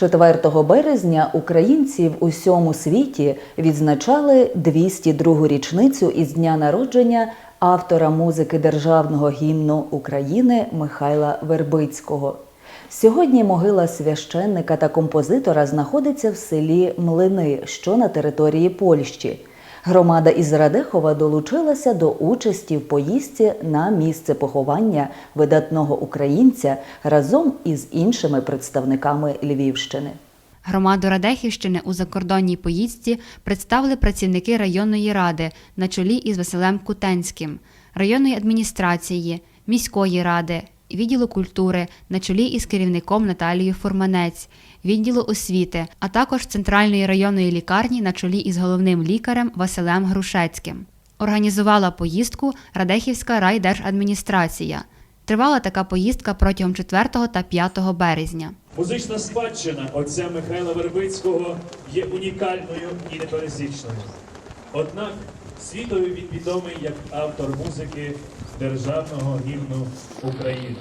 4 березня українці в усьому світі відзначали 202 річницю із дня народження автора музики державного гімну України Михайла Вербицького. Сьогодні могила священника та композитора знаходиться в селі Млини, що на території Польщі. Громада із Радехова долучилася до участі в поїздці на місце поховання видатного українця разом із іншими представниками Львівщини. Громаду Радехівщини у закордонній поїздці представили працівники районної ради на чолі із Василем Кутенським, районної адміністрації, міської ради, відділу культури на чолі із керівником Наталією Фурманець, відділу освіти, а також центральної районної лікарні на чолі із головним лікарем Василем Грушецьким. Організувала поїздку Радехівська райдержадміністрація. Тривала така поїздка протягом 4 та 5 березня. Музична спадщина отця Михайла Вербицького є унікальною і непересічною. Однак світові він відомий як автор музики державного гімну України.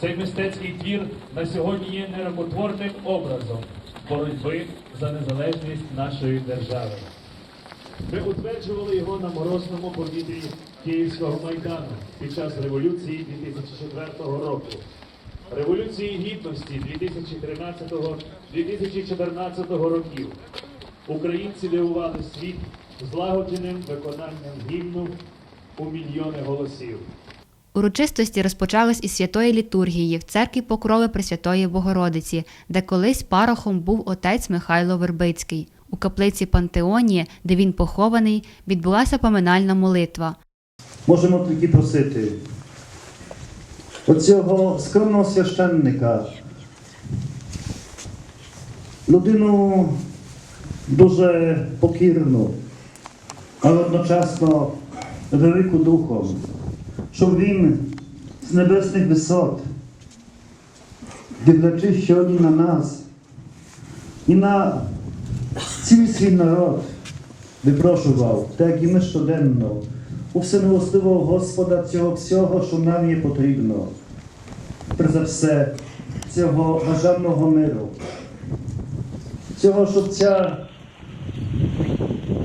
Цей мистецький твір на сьогодні є нерокотворним образом боротьби за незалежність нашої держави. Ми утверджували його на морозному повітрі Київського майдану під час революції 2004 року. Революції гідності 2013-2014 років українці дивували світ злагодженим виконанням гімну у мільйони голосів. Урочистості розпочались із святої літургії в церкві Покрови Пресвятої Богородиці, де колись парохом був отець Михайло Вербицький. У каплиці Пантеонії, де він похований, відбулася поминальна молитва. Можемо тільки просити оцього скромного священника, людину дуже покірну, але одночасно велику духом, щоб він з небесних висот, дивлячись сьогодні на нас і на цілий свій народ, випрошував, так і ми щоденно, у всемилостивого Господа цього всього, що нам є потрібно. Перш за все, цього бажаного миру, цього, щоб ця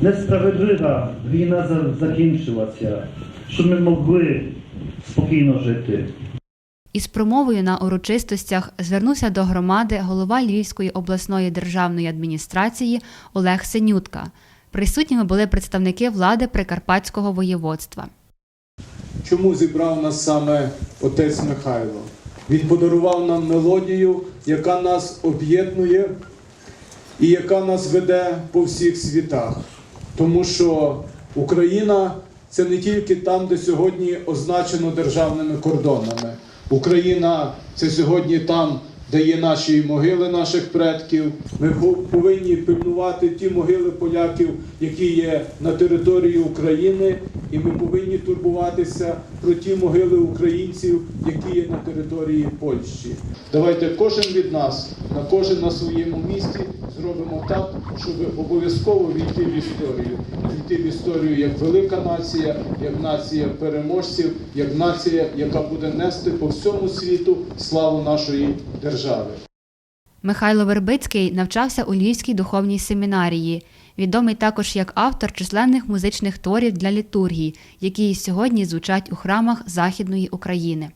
несправедлива війна за- закінчилася, щоб ми могли спокійно жити. Із промовою на урочистостях звернувся до громади голова Львівської обласної державної адміністрації Олег Синютка. Присутніми були представники влади Прикарпатського воєводства. Чому зібрав нас саме отець Михайло? Він подарував нам мелодію, яка нас об'єднує і яка нас веде по всіх світах. Тому що Україна це не тільки там, де сьогодні означено державними кордонами. Україна це сьогодні там, де є наші могили наших предків. Ми повинні пильнувати ті могили поляків, які є на території України, і ми повинні турбуватися про ті могили українців, які є на території Польщі. Давайте кожен від нас, на кожен на своєму місці зробимо так, щоб обов'язково війти в історію, війти в історію як велика нація, як нація переможців, як нація, яка буде нести по всьому світу славу нашої держави. Михайло Вербицький навчався у Львівській духовній семінарії. Відомий також як автор численних музичних творів для літургії, які сьогодні звучать у храмах Західної України.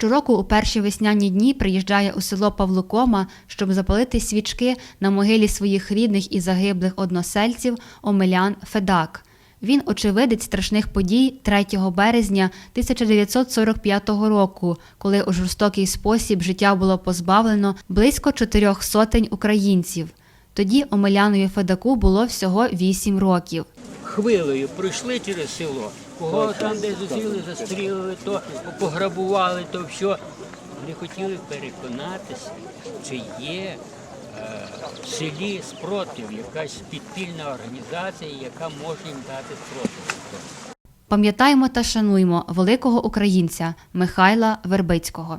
Щороку у перші весняні дні приїжджає у село Павлукома, щоб запалити свічки на могилі своїх рідних і загиблих односельців Омелян Федак. Він очевидець страшних подій 3 березня 1945 року, коли у жорстокий спосіб життя було позбавлено близько чотирьох сотень українців. Тоді Омелянові Федаку було всього 8 років. хвилею пройшли через село. Кого там де зустріли, застрілили, то пограбували, то все. Вони хотіли переконатися, чи є в селі спротив, якась підпільна організація, яка може їм дати спротив. Пам'ятаємо та шануємо великого українця Михайла Вербицького.